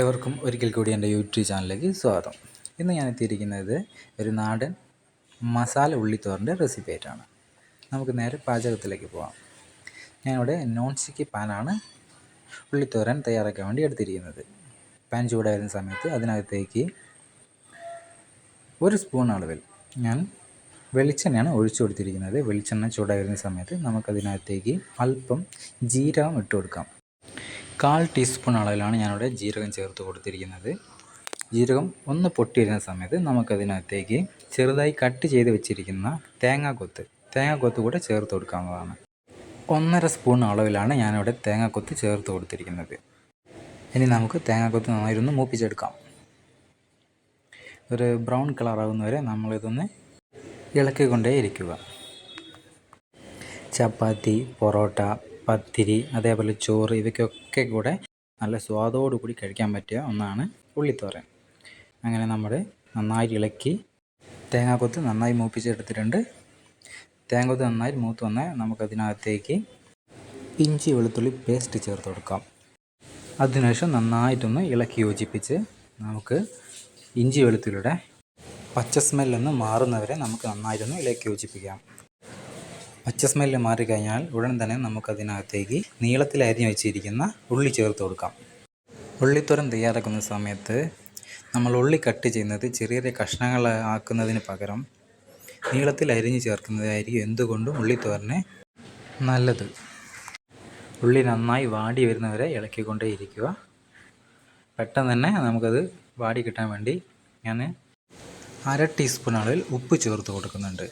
ഏവർക്കും ഒരിക്കൽ കൂടി എന്റെ യൂട്യൂബ് ചാനലിലേക്ക് സ്വാഗതം. ഇന്ന് ഞാൻ എത്തിയിരിക്കുന്നത് ഒരു നാടൻ മസാല ഉള്ളിത്തോറിന്റെ റെസിപ്പി ആയിട്ടാണ്. നമുക്ക് നേരെ പാചകത്തിലേക്ക് പോകാം ഞാനിവിടെ നോൺ സ്റ്റിക്ക് പാനാണ് ഉള്ളിത്തോരൻ തയ്യാറാക്കാൻ വേണ്ടി എടുത്തിരിക്കുന്നത്. പാൻ ചൂടായിരുന്ന സമയത്ത് അതിനകത്തേക്ക് ഒരു സ്പൂൺ അളവിൽ ഞാൻ വെളിച്ചെണ്ണയാണ് ഒഴിച്ചു കൊടുത്തിരിക്കുന്നത്. വെളിച്ചെണ്ണ ചൂടായിരുന്ന സമയത്ത് നമുക്കതിനകത്തേക്ക് അല്പം ജീരകം ഇട്ട് കൊടുക്കാം. കാൽ ടീസ്പൂൺ അളവിലാണ് ഞാനിവിടെ ജീരകം ചേർത്ത് കൊടുത്തിരിക്കുന്നത്. ജീരകം ഒന്ന് പൊട്ടി വരുന്ന സമയത്ത് നമുക്കതിനകത്തേക്ക് ചെറുതായി കട്ട് ചെയ്ത് വെച്ചിരിക്കുന്ന തേങ്ങാക്കൊത്ത് തേങ്ങാക്കൊത്ത് കൂടെ ചേർത്ത് കൊടുക്കാവുന്നതാണ്. ഒന്നര സ്പൂൺ അളവിലാണ് ഞാനിവിടെ തേങ്ങാക്കൊത്ത് ചേർത്ത് കൊടുത്തിരിക്കുന്നത്. ഇനി നമുക്ക് തേങ്ങാക്കൊത്ത് നന്നായിരുന്ന് മൂപ്പിച്ചെടുക്കാം. ഒരു ബ്രൗൺ കളർ ആകുന്നവരെ നമ്മളിതൊന്ന് ഇളക്കിക്കൊണ്ടേ ഇരിക്കുക. ചപ്പാത്തി പൊറോട്ട പത്തിരി അതേപോലെ ചോറ് ഇവയ്ക്കൊക്കെ കൂടെ നല്ല സ്വാദോടു കൂടി കഴിക്കാൻ പറ്റിയ ഒന്നാണ് ഉള്ളിത്തോരൻ. അങ്ങനെ നമ്മൾ നന്നായി ഇളക്കി തേങ്ങാക്കൊത്ത് നന്നായി മൂപ്പിച്ചെടുത്തിട്ടുണ്ട്. തേങ്ങാക്കൊത്ത് നന്നായി മൂത്ത് വന്നാൽ നമുക്കതിനകത്തേക്ക് ഇഞ്ചി വെളുത്തുള്ളി പേസ്റ്റ് ചേർത്ത് കൊടുക്കാം. അതിനുശേഷം നന്നായിട്ടൊന്ന് ഇളക്കി യോജിപ്പിച്ച് നമുക്ക് ഇഞ്ചി വെളുത്തുള്ളിയുടെ പച്ച സ്മെല്ലൊന്ന് മാറുന്നവരെ നമുക്ക് നന്നായിട്ടൊന്ന് ഇളക്കി യോജിപ്പിക്കാം. പച്ച സ്മെല്ല് മാറിക്കഴിഞ്ഞാൽ ഉടൻ തന്നെ നമുക്കതിനകത്തേക്ക് നീളത്തിൽ അരിഞ്ഞു വെച്ചിരിക്കുന്ന ഉള്ളി ചേർത്ത് കൊടുക്കാം. ഉള്ളിത്തോരൻ തയ്യാറാക്കുന്ന സമയത്ത് നമ്മൾ ഉള്ളി കട്ട് ചെയ്യുന്നത് ചെറിയ ചെറിയ കഷ്ണങ്ങൾ ആക്കുന്നതിന് പകരം നീളത്തിൽ അരിഞ്ഞ് ചേർക്കുന്നതായിരിക്കും എന്തുകൊണ്ടും ഉള്ളിത്തോരന് നല്ലത്. ഉള്ളി നന്നായി വാടി വരുന്നവരെ ഇളക്കിക്കൊണ്ടേ ഇരിക്കുക. പെട്ടെന്ന് തന്നെ നമുക്കത് വാടി കിട്ടാൻ വേണ്ടി ഞാൻ അര ടീസ്പൂൺ അളവിൽ ഉപ്പ് ചേർത്ത് കൊടുക്കുന്നുണ്ട്.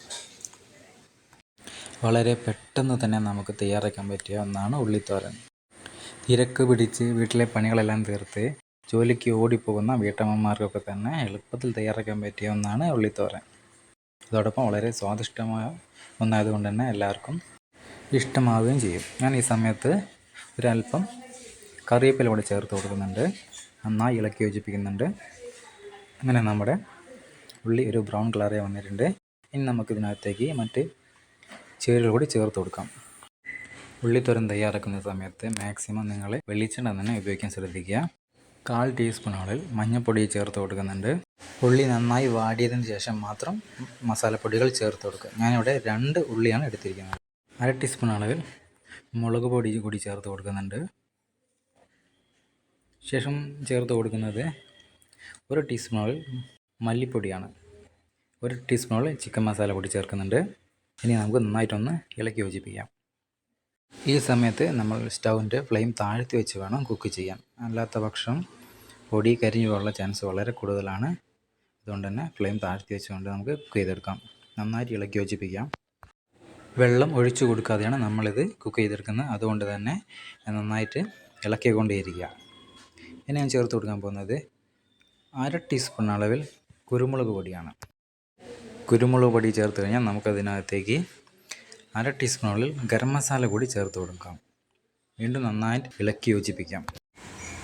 വളരെ പെട്ടെന്ന് തന്നെ നമുക്ക് തയ്യാറാക്കാൻ പറ്റിയ ഒന്നാണ് ഉള്ളിത്തോരൻ. തിരക്ക് പിടിച്ച് വീട്ടിലെ പണികളെല്ലാം തീർത്ത് ജോലിക്ക് ഓടിപ്പോകുന്ന വീട്ടമ്മമാർക്കൊക്കെ തന്നെ എളുപ്പത്തിൽ തയ്യാറാക്കാൻ പറ്റിയ ഒന്നാണ് ഉള്ളിത്തോരൻ. അതോടൊപ്പം വളരെ സ്വാദിഷ്ടമായ ഒന്നായതുകൊണ്ട് തന്നെ എല്ലാവർക്കും ഇഷ്ടമാവുകയും ചെയ്യും. ഞാൻ ഈ സമയത്ത് ഒരല്പം കറിവേപ്പില കൂടെ ചേർത്ത് കൊടുക്കുന്നുണ്ട്. നന്നായി ഇളക്കി യോജിപ്പിക്കുന്നുണ്ട്. അങ്ങനെ നമ്മുടെ ഉള്ളി ഒരു ബ്രൗൺ കളറേ വന്നിട്ടുണ്ട്. ഇനി നമുക്കിതിനകത്തേക്ക് മറ്റ് ചേരുവകൾ കൂടി ചേർത്ത് കൊടുക്കാം. ഉള്ളിത്തോരൻ തയ്യാറാക്കുന്ന സമയത്ത് മാക്സിമം നിങ്ങൾ വെളിച്ചെണ്ണ തന്നെ ഉപയോഗിക്കാൻ ശ്രദ്ധിക്കുക. കാൽ ടീസ്പൂൺ അളവിൽ മഞ്ഞൾപ്പൊടി ചേർത്ത് കൊടുക്കുന്നുണ്ട്. ഉള്ളി നന്നായി വാടിയതിന് ശേഷം മാത്രം മസാലപ്പൊടികൾ ചേർത്ത് കൊടുക്കുക. ഞാനിവിടെ രണ്ട് ഉള്ളിയാണ് എടുത്തിരിക്കുന്നത്. അര ടീസ്പൂൺ അളവിൽ മുളക് പൊടി കൂടി ചേർത്ത് കൊടുക്കുന്നുണ്ട്. ശേഷം ചേർത്ത് കൊടുക്കുന്നത് ഒരു ടീസ്പൂൺ മല്ലിപ്പൊടിയാണ്. ഒരു ടീസ്പൂൺ ചിക്കൻ മസാല പൊടി ചേർക്കുന്നുണ്ട്. ഇനി നമുക്ക് നന്നായിട്ടൊന്ന് ഇളക്കി യോജിപ്പിക്കാം. ഈ സമയത്ത് നമ്മൾ സ്റ്റൗവിന്റെ ഫ്ലെയിം താഴ്ത്തി വെച്ച് വേണം കുക്ക് ചെയ്യാൻ. അല്ലാത്ത പക്ഷം പൊടി കരിഞ്ഞു പോകാനുള്ള ചാൻസ് വളരെ കൂടുതലാണ്. അതുകൊണ്ട് തന്നെ ഫ്ലെയിം താഴ്ത്തി വെച്ചുകൊണ്ട് നമുക്ക് കുക്ക് ചെയ്തെടുക്കാം. നന്നായിട്ട് ഇളക്കി യോജിപ്പിക്കാം. വെള്ളം ഒഴിച്ചു കൊടുക്കാതെയാണ് നമ്മളിത് കുക്ക് ചെയ്തെടുക്കുന്നത്. അതുകൊണ്ട് തന്നെ നന്നായിട്ട് ഇളക്കിക്കൊണ്ടേയിരിക്കുക. ഇനി ഞാൻ ചേർത്ത് കൊടുക്കാൻ പോകുന്നത് അര ടീസ്പൂൺ അളവിൽ കുരുമുളക് പൊടിയാണ്. കുരുമുളക് പൊടി ചേർത്ത് കഴിഞ്ഞാൽ നമുക്കതിനകത്തേക്ക് അര ടീസ്പൂണിൽ ഗരം മസാല കൂടി ചേർത്ത് കൊടുക്കാം. വീണ്ടും നന്നായിട്ട് ഇളക്കി യോജിപ്പിക്കാം.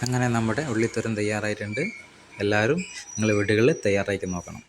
അങ്ങനെ നമ്മുടെ ഉള്ളിത്തോരൻ തയ്യാറായിട്ടുണ്ട്. എല്ലാവരും നിങ്ങളുടെ വീടുകളിൽ തയ്യാറാക്കി നോക്കണം.